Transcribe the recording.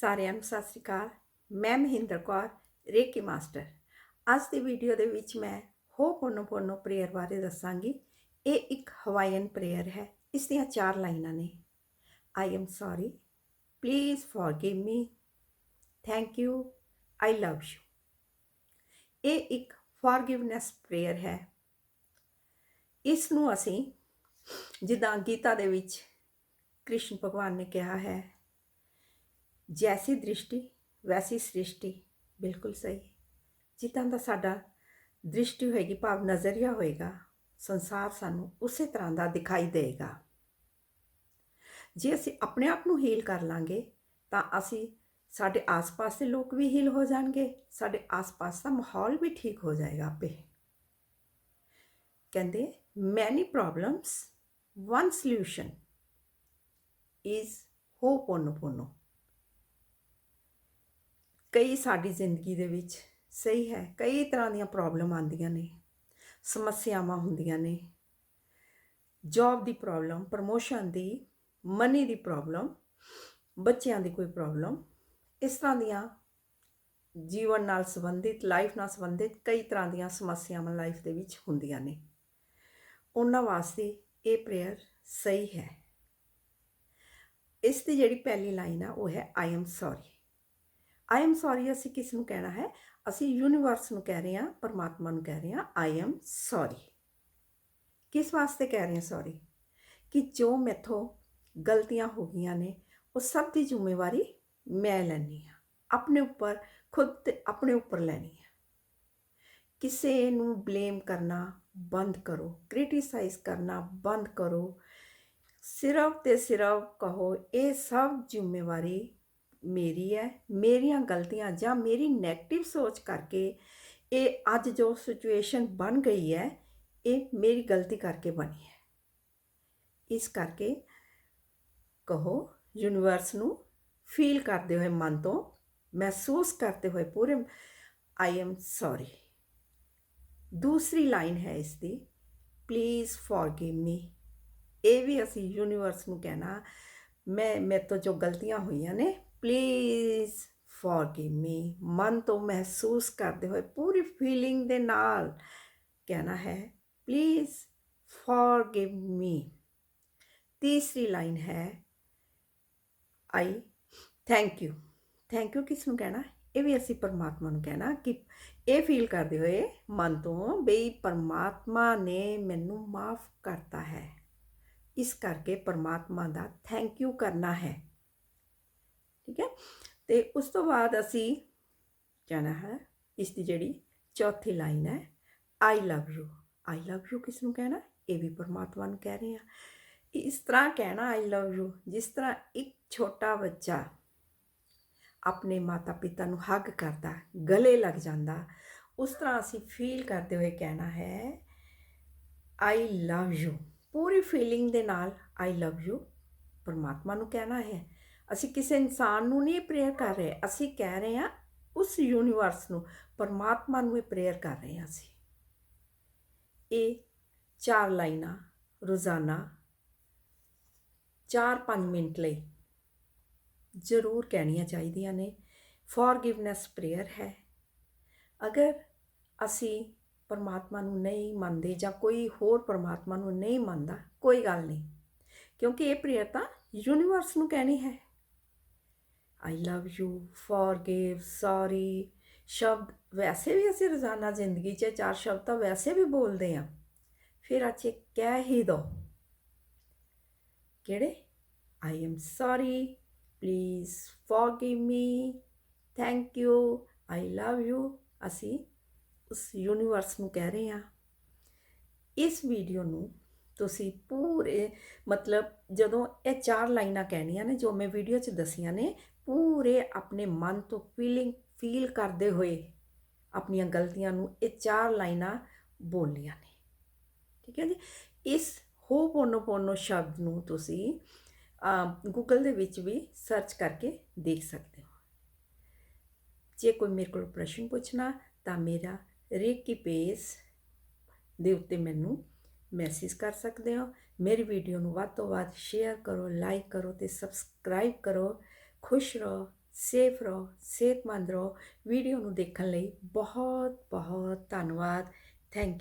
ਸਾਰਿਆਂ ਨੂੰ ਸਤਿ ਸ੍ਰੀ ਅਕਾਲ। ਮੈਂ ਮਹਿੰਦਰ ਕੌਰ, ਰੇਕੀ ਮਾਸਟਰ। ਅੱਜ ਦੀ ਵੀਡੀਓ ਦੇ ਵਿੱਚ ਮੈਂ ਹੋਪੋਨੋਪੋਨੋ ਪ੍ਰੇਅਰ ਬਾਰੇ ਦੱਸਾਂਗੀ। ਇਹ ਇੱਕ ਹਵਾਈਅਨ ਪ੍ਰੇਅਰ ਹੈ। ਇਸ ਦੀਆਂ ਚਾਰ ਲਾਈਨਾਂ ਨੇ। I am sorry please forgive me thank you I love you ਇਹ ਇੱਕ ਫੋਰਗਿਵਨੈਸ ਪ੍ਰੇਅਰ ਹੈ। ਇਸ ਨੂੰ ਅਸੀਂ ਜਿੱਦਾਂ ਗੀਤਾ ਦੇ ਵਿੱਚ ਕ੍ਰਿਸ਼ਨ ਭਗਵਾਨ ਨੇ ਕਿਹਾ ਹੈ ਜੈਸੀ ਦ੍ਰਿਸ਼ਟੀ, ਵੈਸੀ ਸ੍ਰਿਸ਼ਟੀ, ਬਿਲਕੁਲ ਸਹੀ। ਜਿੱਦਾਂ ਦਾ ਸਾਡਾ ਦ੍ਰਿਸ਼ਟੀ ਹੋਏਗੀ, ਭਾਵ ਨਜ਼ਰੀਆ ਹੋਏਗਾ, ਸੰਸਾਰ ਸਾਨੂੰ ਉਸੇ ਤਰ੍ਹਾਂ ਦਾ ਦਿਖਾਈ ਦੇਵੇਗਾ ਜੇ ਅਸੀਂ ਆਪਣੇ ਆਪ ਨੂੰ ਹੀਲ ਕਰ ਲਾਂਗੇ, ਤਾਂ ਅਸੀਂ ਸਾਡੇ ਆਸ-ਪਾਸ ਦੇ ਲੋਕ ਵੀ ਹੀਲ ਹੋ ਜਾਣਗੇ, ਸਾਡੇ ਆਸ-ਪਾਸ ਦਾ ਮਾਹੌਲ ਵੀ ਠੀਕ ਹੋ ਜਾਏਗਾ ਆਪੇ। ਕਹਿੰਦੇ many problems one solution is ho'oponopono ਕਈ ਸਾਡੀ ਜ਼ਿੰਦਗੀ ਦੇ ਵਿੱਚ ਸਹੀ ਹੈ, ਕਈ ਤਰ੍ਹਾਂ ਦੀਆਂ ਪ੍ਰੋਬਲਮ ਆਉਂਦੀਆਂ ਨੇ, ਸਮੱਸਿਆਵਾਂ ਹੁੰਦੀਆਂ ਨੇ। ਜੌਬ ਦੀ ਪ੍ਰੋਬਲਮ ਪ੍ਰਮੋਸ਼ਨ ਦੀ ਮਨੀ ਦੀ ਪ੍ਰੋਬਲਮ ਬੱਚਿਆਂ ਦੀ ਕੋਈ ਪ੍ਰੋਬਲਮ ਇਸ ਤਰ੍ਹਾਂ ਦੀਆਂ ਜੀਵਨ ਨਾਲ ਸੰਬੰਧਿਤ ਲਾਈਫ ਨਾਲ ਸੰਬੰਧਿਤ ਕਈ ਤਰ੍ਹਾਂ ਦੀਆਂ ਸਮੱਸਿਆਵਾਂ ਲਾਈਫ ਦੇ ਵਿੱਚ ਹੁੰਦੀਆਂ ਨੇ। ਉਹਨਾਂ ਵਾਸਤੇ ਇਹ ਪ੍ਰੇਅਰ ਸਹੀ ਹੈ। ਇਸ ਦੀ ਜਿਹੜੀ ਪਹਿਲੀ ਲਾਈਨ ਆ, ਉਹ ਹੈ I am sorry I am sorry ਅਸੀਂ ਕਿਸ ਨੂੰ ਕਹਿਣਾ ਹੈ? ਅਸੀਂ ਯੂਨੀਵਰਸ ਨੂੰ ਕਹਿ ਰਹੇ ਹਾਂ, ਪਰਮਾਤਮਾ ਨੂੰ ਕਹਿ ਰਹੇ ਹਾਂ ਆਈ ਐਮ ਸੌਰੀ ਕਿਸ ਵਾਸਤੇ ਕਹਿ ਰਹੇ ਹਾਂ ਸੌਰੀ ਕਿ ਜੋ ਮੈਥੋਂ ਗਲਤੀਆਂ ਹੋ ਗਈਆਂ ਨੇ, ਉਹ ਸਭ ਦੀ ਜ਼ਿੰਮੇਵਾਰੀ ਮੈਂ ਲੈਣੀ ਆ ਆਪਣੇ ਉੱਪਰ, ਖੁਦ ਤੇ ਆਪਣੇ ਉੱਪਰ ਲੈਣੀ ਆ ਕਿਸੇ ਨੂੰ ਬਲੇਮ ਕਰਨਾ ਬੰਦ ਕਰੋ ਕ੍ਰਿਟਿਸਾਈਜ਼ ਕਰਨਾ ਬੰਦ ਕਰੋ। ਸਿਰਫ ਤੇ ਸਿਰਫ ਕਹੋ, ਇਹ ਸਭ ਜ਼ਿੰਮੇਵਾਰੀ ਮੇਰੀ ਹੈ, ਮੇਰੀਆਂ ਗਲਤੀਆਂ ਜਾਂ ਮੇਰੀ 네ਗੇਟਿਵ ਸੋਚ ਕਰਕੇ ਇਹ ਅੱਜ ਜੋ ਸਿਚੁਏਸ਼ਨ ਬਣ ਗਈ ਹੈ, ਇਹ ਮੇਰੀ ਗਲਤੀ ਕਰਕੇ ਬਣੀ ਹੈ। ਇਸ ਕਰਕੇ ਕਹੋ ਯੂਨੀਵਰਸ ਨੂੰ ਫੀਲ ਕਰਦੇ ਹੋਏ ਮਨ ਤੋਂ ਮਹਿਸੂਸ ਕਰਦੇ ਹੋਏ ਪੂਰੇ ਆਈ ਐਮ ਸੌਰੀ ਦੂਸਰੀ ਲਾਈਨ ਹੈ ਇਸ ਦੀ ਪਲੀਜ਼ ਫੋਰਗਿਵ ਮੀ ਇਹ ਵੀ ਅਸੀਂ ਯੂਨੀਵਰਸ ਨੂੰ ਕਹਿਣਾ, ਮੈਂ, ਮੇਰੇ ਤੋਂ ਜੋ ਗਲਤੀਆਂ ਹੋਈਆਂ ਨੇ ਪਲੀਜ਼ ਫੋਰਗਿਵ ਮੀ ਮਨ ਤੋਂ ਮਹਿਸੂਸ ਕਰਦੇ ਹੋਏ ਪੂਰੀ ਫੀਲਿੰਗ ਦੇ ਨਾਲ ਕਹਿਣਾ ਹੈ ਪਲੀਜ਼ ਫੋਰਗਿਵ ਮੀ ਤੀਸਰੀ ਲਾਈਨ ਹੈ I thank you thank you ਕਿਸ ਨੂੰ ਕਹਿਣਾ? ਇਹ ਵੀ ਅਸੀਂ ਪਰਮਾਤਮਾ ਨੂੰ ਕਹਿਣਾ ਕਿ ਇਹ ਫੀਲ ਕਰਦੇ ਹੋਏ ਮਨ ਤੋਂ ਬਈ ਪਰਮਾਤਮਾ ਨੇ ਮੈਨੂੰ ਮਾਫ ਕਰਤਾ ਹੈ। ਇਸ ਕਰਕੇ ਪਰਮਾਤਮਾ ਦਾ ਥੈਂਕ ਯੂ ਕਰਨਾ ਹੈ। ਠੀਕ ਹੈ? ਤੇ ਉਸ ਤੋਂ ਬਾਅਦ ਅਸੀਂ ਕਹਿਣਾ ਹੈ ਇਸ ਦੀ ਜਿਹੜੀ ਚੌਥੀ ਲਾਈਨ ਹੈ I love you I love you ਕਿਸ ਨੂੰ ਕਹਿਣਾ? ਇਹ ਵੀ ਪਰਮਾਤਮਾ ਨੂੰ ਕਹਿ ਰਹੇ ਆ ਇਸ ਤਰ੍ਹਾਂ ਕਹਿਣਾ ਆਈ ਲਵ ਯੂ ਜਿਸ ਤਰ੍ਹਾਂ ਇੱਕ ਛੋਟਾ ਬੱਚਾ ਆਪਣੇ ਮਾਤਾ ਪਿਤਾ ਨੂੰ ਹੱਗ ਕਰਦਾ, ਗਲੇ ਲੱਗ ਜਾਂਦਾ, ਉਸ ਤਰ੍ਹਾਂ ਅਸੀਂ ਫੀਲ ਕਰਦੇ ਹੋਏ ਕਹਿਣਾ ਹੈ ਆਈ ਲਵ ਯੂ ਪੂਰੀ ਫੀਲਿੰਗ ਦੇ ਨਾਲ ਆਈ ਲਵ ਯੂ ਪਰਮਾਤਮਾ ਨੂੰ ਕਹਿਣਾ ਹੈ। ਅਸੀਂ ਕਿਸੇ ਇਨਸਾਨ ਨੂੰ ਨਹੀਂ ਪ੍ਰੇਅਰ ਕਰ ਰਹੇ, ਅਸੀਂ ਕਹਿ ਰਹੇ ਹਾਂ ਉਸ ਯੂਨੀਵਰਸ ਨੂੰ, ਪਰਮਾਤਮਾ ਨੂੰ ਇਹ ਪ੍ਰੇਅਰ ਕਰ ਰਹੇ ਹਾਂ ਅਸੀਂ। ਇਹ ਚਾਰ ਲਾਈਨਾਂ, ਰੋਜ਼ਾਨਾ 4-5 ਮਿੰਟ ਲਈ ਜ਼ਰੂਰ ਕਹਿਣੀਆਂ ਚਾਹੀਦੀਆਂ ਨੇ। ਫੋਰਗਿਵਨੈਸ ਪ੍ਰੇਅਰ ਹੈ। ਅਗਰ ਅਸੀਂ ਪਰਮਾਤਮਾ ਨੂੰ ਨਹੀਂ ਮੰਨਦੇ ਜਾਂ ਕੋਈ ਹੋਰ ਪਰਮਾਤਮਾ ਨੂੰ ਨਹੀਂ ਮੰਨਦਾ, ਕੋਈ ਗੱਲ ਨਹੀਂ। ਕਿਉਂਕਿ ਇਹ ਪ੍ਰੇਅਰ ਤਾਂ ਯੂਨੀਵਰਸ ਨੂੰ ਕਹਿਣੀ ਹੈ। I love you forgive sorry ਸ਼ਬਦ, ਵੈਸੇ ਵੀ ਅਸੀਂ ਰੋਜ਼ਾਨਾ ਜ਼ਿੰਦਗੀ 'ਚ ਚਾਰ ਸ਼ਬਦ ਤਾਂ ਵੈਸੇ ਵੀ ਬੋਲਦੇ ਆ ਫਿਰ ਅੱਛੇ ਕਹਿ ਹੀ ਦੋ। ਕਿਹੜੇ? I am sorry please forgive me thank you I love you ਅਸੀਂ ਉਸ ਯੂਨੀਵਰਸ ਨੂੰ ਕਹਿ ਰਹੇ ਹਾਂ। ਇਸ ਵੀਡੀਓ ਨੂੰ ਤੁਸੀਂ ਪੂਰੇ ਮਤਲਬ ਜਦੋਂ ਇਹ ਚਾਰ ਲਾਈਨਾਂ ਕਹਿਣੀਆਂ ਨੇ, ਜੋ ਮੈਂ ਵੀਡੀਓ 'ਚ ਦਸੀਆਂ ਨੇ, ਪੂਰੇ ਆਪਣੇ ਮਨ ਤੋਂ ਫੀਲਿੰਗ ਫੀਲ ਕਰਦੇ ਹੋਏ ਆਪਣੀਆਂ ਗਲਤੀਆਂ ਨੂੰ ਇਹ ਚਾਰ ਲਾਈਨਾਂ ਬੋਲਣੀਆਂ ਨੇ। ਠੀਕ ਹੈ ਜੀ? ਇਸ ਹੋਪੋਨੋਪੋਨੋ ਸ਼ਬਦ ਨੂੰ ਤੁਸੀਂ ਗੂਗਲ ਦੇ ਵਿੱਚ ਵੀ ਸਰਚ ਕਰਕੇ ਦੇਖ ਸਕਦੇ ਹੋ। ਜੇ ਕੋਈ ਮੇਰੇ ਕੋਲ ਪ੍ਰਸ਼ਨ ਪੁੱਛਣਾ ਤਾਂ ਮੇਰਾ ਰੇਕੀ ਪੇਜ ਦੇ ਉੱਤੇ ਮੈਨੂੰ ਮੈਸੇਜ ਕਰ ਸਕਦੇ ਹੋ। ਮੇਰੀ ਵੀਡੀਓ ਨੂੰ ਵੱਧ ਤੋਂ ਵੱਧ ਸ਼ੇਅਰ ਕਰੋ ਲਾਈਕ ਕਰੋ ਤੇ ਸਬਸਕ੍ਰਾਈਬ ਕਰੋ। ਖੁਸ਼ ਰਹੋ ਸੇਫ ਰਹੋ, ਸਿਹਤਮੰਦ ਰਹੋ। ਵੀਡੀਓ ਨੂੰ ਦੇਖਣ ਲਈ ਬਹੁਤ ਬਹੁਤ ਧੰਨਵਾਦ ਥੈਂਕ